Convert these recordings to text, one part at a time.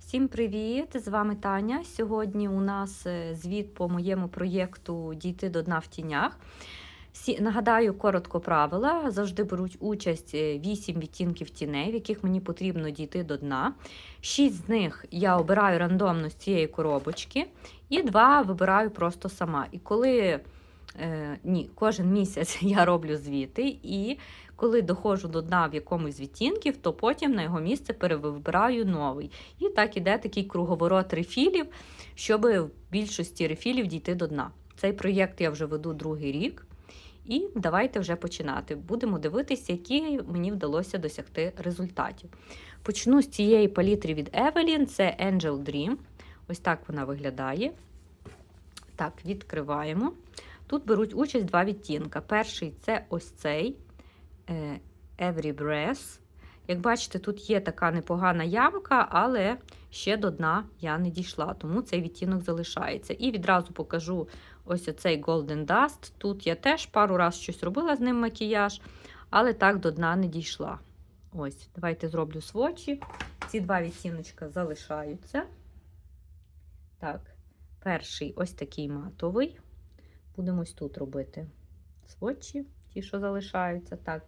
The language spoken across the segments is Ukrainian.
Всім привіт! З вами Таня. Сьогодні у нас е, звіт по моєму проєкту Дійти до дна в тінях. Нагадаю коротко правила. Завжди беруть участь 8 відтінків тіней, в яких мені потрібно дійти до дна. 6 з них я обираю рандомно з цієї коробочки, і 2 вибираю просто сама. І коли е, ні, кожен місяць я роблю звіти, і коли доходжу до дна в якомусь з відтінків, то потім на його місце перевибираю новий. І так іде такий круговорот рефілів, щоб в більшості рефілів дійти до дна. Цей проєкт я вже веду другий рік. І давайте вже починати. Будемо дивитися, які мені вдалося досягти результатів. Почну з цієї палітри від Evelyn, це Angel Dream. Ось так вона виглядає. Так, відкриваємо. Тут беруть участь два відтінка. Перший це ось цей е, Every Breath. Як бачите, тут є така непогана ямка, але ще до дна я не дійшла, тому цей відтінок залишається. І відразу покажу ось оцей Golden Dust. Тут я теж пару разів щось робила з ним макіяж, але так до дна не дійшла. Ось, давайте зроблю свочі. Ці два відтіночка залишаються. Так, перший ось такий матовий. Будемо ось тут робити свочі, ті, що залишаються. Так.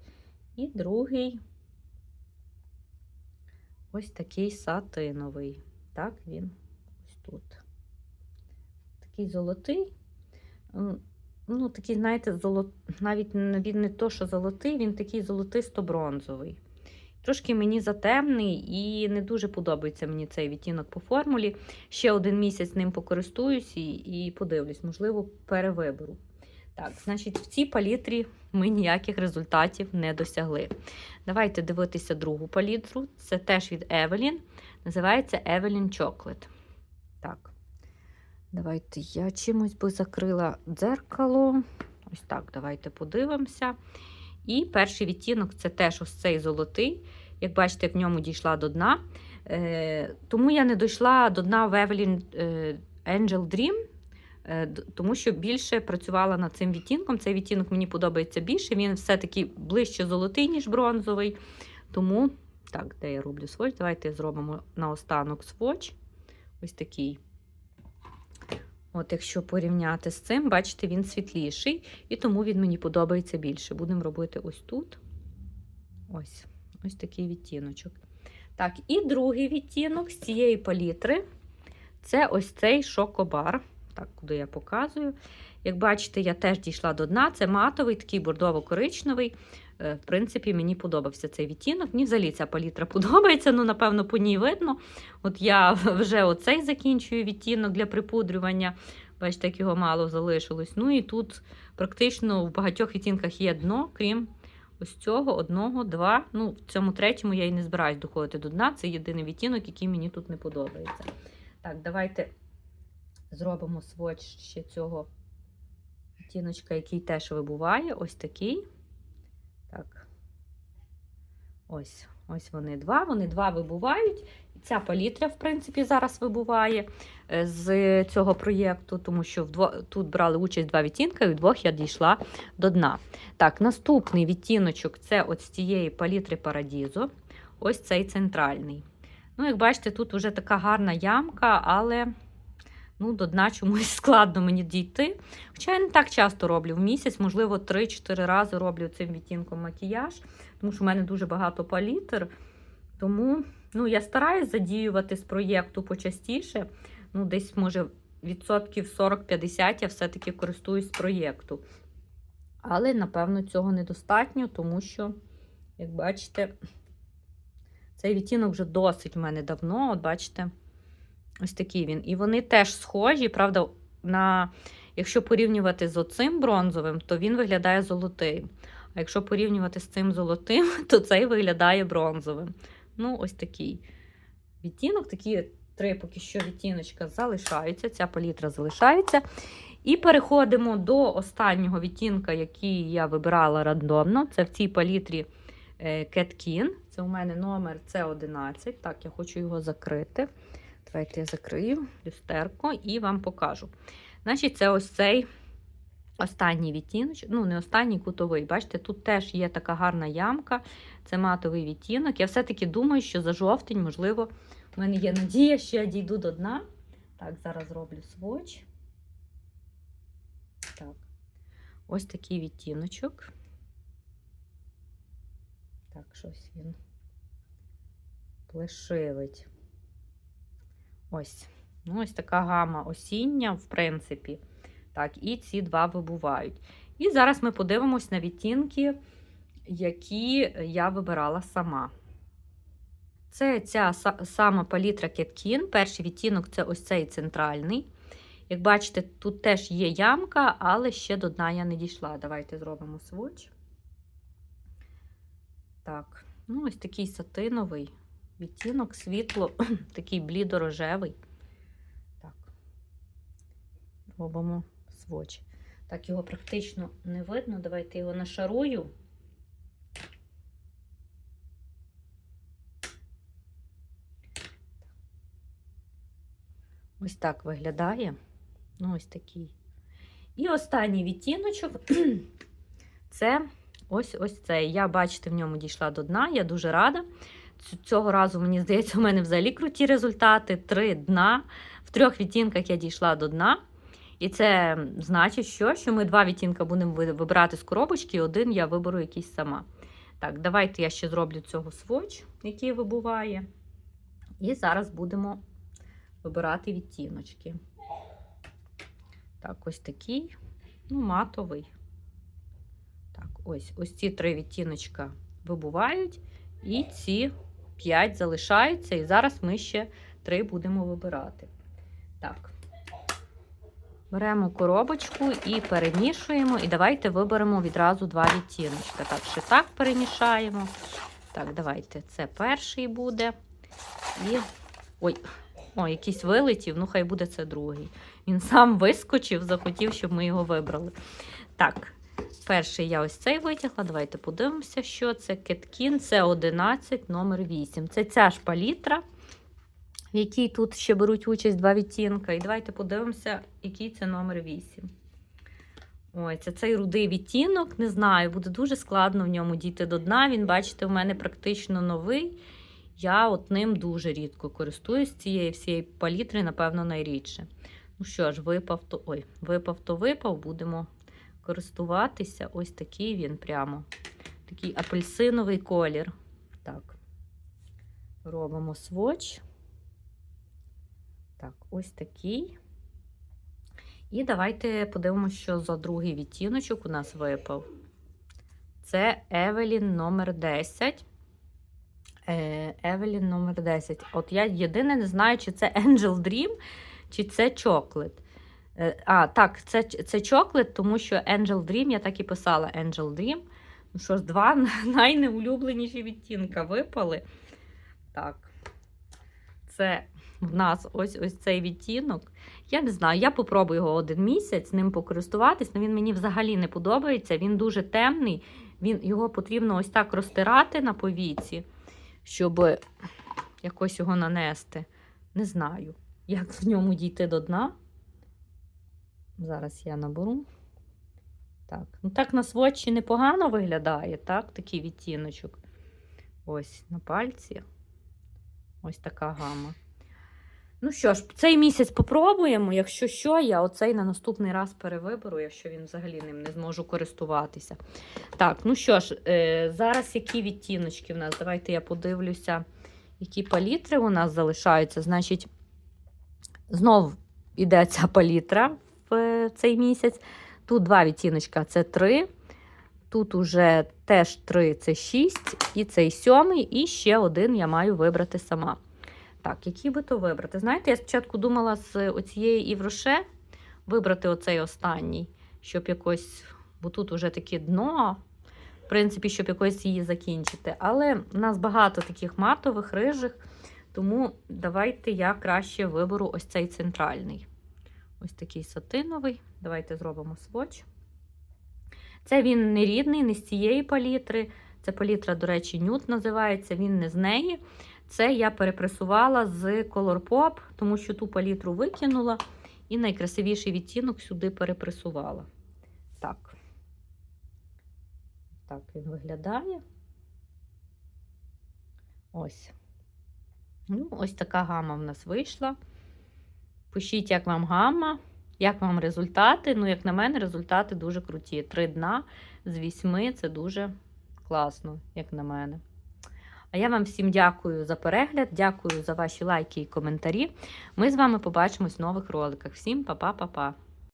І другий ось такий сатиновий. Так, він ось тут. Такий золотий. Ну, такий, знаєте, золот... навіть він не то, що золотий, він такий золотисто-бронзовий. Трошки мені затемний і не дуже подобається мені цей відтінок по формулі. Ще один місяць ним покористуюсь і, і подивлюсь, можливо, перевиберу. Так, значить, в цій палітрі ми ніяких результатів не досягли. Давайте дивитися другу палітру. Це теж від Evelyn. Називається Evelyn Chocolate. Так. Давайте я чимось би закрила дзеркало. Ось так, давайте подивимося. І перший відтінок це теж ось цей золотий. Як бачите, в ньому дійшла до дна. Е, Тому я не дійшла до дна в Evelyn е, Angel Dream, е, тому що більше працювала над цим відтінком. Цей відтінок мені подобається більше. Він все-таки ближче золотий, ніж бронзовий. Тому, так, де я роблю сводч? Давайте зробимо наостанок сводч. Ось такий. От, якщо порівняти з цим, бачите, він світліший, і тому він мені подобається більше. Будемо робити ось тут. Ось ось такий відтіночок. Так, і другий відтінок з цієї палітри це ось цей шокобар. Так, куди я показую. Як бачите, я теж дійшла до дна. Це матовий, такий бордово-коричневий. В принципі, мені подобався цей відтінок. Мені взагалі ця палітра подобається, ну, напевно, по ній видно. От я вже оцей закінчую відтінок для припудрювання. Бачите, як його мало залишилось. Ну і тут практично в багатьох відтінках є дно, крім ось цього, одного, два. Ну, в цьому третьому я і не збираюсь доходити до дна. Це єдиний відтінок, який мені тут не подобається. Так, давайте зробимо сводч ще цього відтіночка, який теж вибуває. Ось такий. Так. Ось ось вони два. Вони два вибувають. Ця палітра, в принципі, зараз вибуває з цього проєкту, тому що вдво... тут брали участь два відтінки, і вдвох я дійшла до дна. Так, наступний відтіночок це от з цієї палітри Парадізо. Ось цей центральний. Ну, як бачите, тут вже така гарна ямка, але ну, до дна чомусь складно мені дійти. Хоча я не так часто роблю в місяць, можливо, 3-4 рази роблю цим відтінком макіяж, тому що в мене дуже багато палітр. Тому ну, я стараюсь задіювати з проєкту почастіше. Ну, Десь, може, відсотків 40-50 я все-таки користуюсь проєкту. Але, напевно, цього недостатньо, тому що, як бачите, цей відтінок вже досить в мене давно. От бачите, ось такий він. І вони теж схожі, правда, на, якщо порівнювати з оцим бронзовим, то він виглядає золотим. А якщо порівнювати з цим золотим, то цей виглядає бронзовим. Ну, ось такий відтінок. Такі три поки що відтіночка залишаються. Ця палітра залишається. І переходимо до останнього відтінка, який я вибирала рандомно. Це в цій палітрі Кеткін. Це у мене номер С11. Так, я хочу його закрити. Давайте я закрию люстерко і вам покажу. Значить, це ось цей Останній відтіночок, ну не останній кутовий. Бачите, тут теж є така гарна ямка, це матовий відтінок. Я все-таки думаю, що за жовтень, можливо, в мене є надія, що я дійду до дна. Так, зараз зроблю сводч. Так, ось такий відтіночок. Так, щось він плешивить. Ось. Ну, ось така гама осіння, в принципі. Так, і ці два вибувають. І зараз ми подивимось на відтінки, які я вибирала сама. Це ця сама палітра Кеткін. Перший відтінок це ось цей центральний. Як бачите, тут теж є ямка, але ще до дна я не дійшла. Давайте зробимо сводч. Так, ну ось такий сатиновий відтінок, світло, такий блідорожевий. Так, робимо сводч. Так, його практично не видно. Давайте його нашарую. Ось так виглядає. Ну, ось такий. І останній відтіночок це ось ось цей. Я, бачите, в ньому дійшла до дна. Я дуже рада. Цього разу, мені здається, у мене взагалі круті результати. Три дна. В трьох відтінках я дійшла до дна. І це значить, що, що ми два відтінка будемо вибирати з коробочки, і один я виберу якийсь сама. Так, давайте я ще зроблю цього сводч, який вибуває. І зараз будемо вибирати відтіночки. Так, ось такий, ну, матовий. Так, ось, ось ці три відтіночка вибувають, і ці п'ять залишаються. І зараз ми ще три будемо вибирати. Так. Беремо коробочку і перемішуємо. І давайте виберемо відразу два відтіночка. Так, ще так перемішаємо. Так, давайте. Це перший буде. І. Ой, о, якийсь вилетів, ну хай буде це другий. Він сам вискочив, захотів, щоб ми його вибрали. Так, перший я ось цей витягла. Давайте подивимося, що це. Кеткін, це 11, номер 8. Це ця ж палітра, в якій тут ще беруть участь два відтінка. І давайте подивимося, який це номер 8. Ой, це цей рудий відтінок, не знаю, буде дуже складно в ньому дійти до дна. Він, бачите, у мене практично новий. Я от ним дуже рідко користуюсь цієї всієї палітри, напевно, найрідше. Ну що ж, випав то ой, випав, то випав, будемо користуватися. Ось такий він прямо. Такий апельсиновий колір. Так, робимо сводч. Так, ось такий. І давайте подивимося, що за другий відтіночок у нас випав. Це Евелін номер 10. Е, Евелін номер 10. От я єдине не знаю, чи це Angel Dream, чи це Chocolate. Е, А, так, це, це Chocolate, тому що Angel Dream, я так і писала Angel Dream. Ну що ж, два найнеулюбленіші відтінка випали. Так. Це в нас ось ось цей відтінок. Я не знаю, я попробую його один місяць ним покористуватись, але він мені взагалі не подобається. Він дуже темний. Він, Його потрібно ось так розтирати на повіці, щоб якось його нанести. Не знаю, як в ньому дійти до дна. Зараз я наберу. Так, ну так на сводчі непогано виглядає, так? Такий відтіночок. Ось на пальці. Ось така гама. Ну що ж, цей місяць попробуємо. Якщо що, я оцей на наступний раз перевиберу, якщо він взагалі ним не зможу користуватися. Так, ну що ж, е, зараз які відтіночки в нас? Давайте я подивлюся, які палітри у нас залишаються. Значить, знов іде ця палітра цей місяць. Тут два відтіночка це три. Тут уже теж три це шість, і цей сьомий, і ще один я маю вибрати сама. Так, який би то вибрати? Знаєте, я спочатку думала з оцієї Івроше вибрати оцей останній, щоб якось, бо тут уже таке дно, в принципі, щоб якось її закінчити. Але в нас багато таких матових, рижих, тому давайте я краще виберу ось цей центральний. Ось такий сатиновий. Давайте зробимо сводч. Це він не рідний, не з цієї палітри. Це палітра, до речі, нюд називається, він не з неї. Це я перепресувала з Colourpop, тому що ту палітру викинула і найкрасивіший відтінок сюди перепресувала. Так. Так він виглядає. Ось. Ну, ось така гама в нас вийшла. Пишіть, як вам гамма, як вам результати. Ну, як на мене, результати дуже круті. Три дна з вісьми це дуже класно, як на мене. А я вам всім дякую за перегляд, дякую за ваші лайки і коментарі. Ми з вами побачимось в нових роликах. Всім па-па-па-па!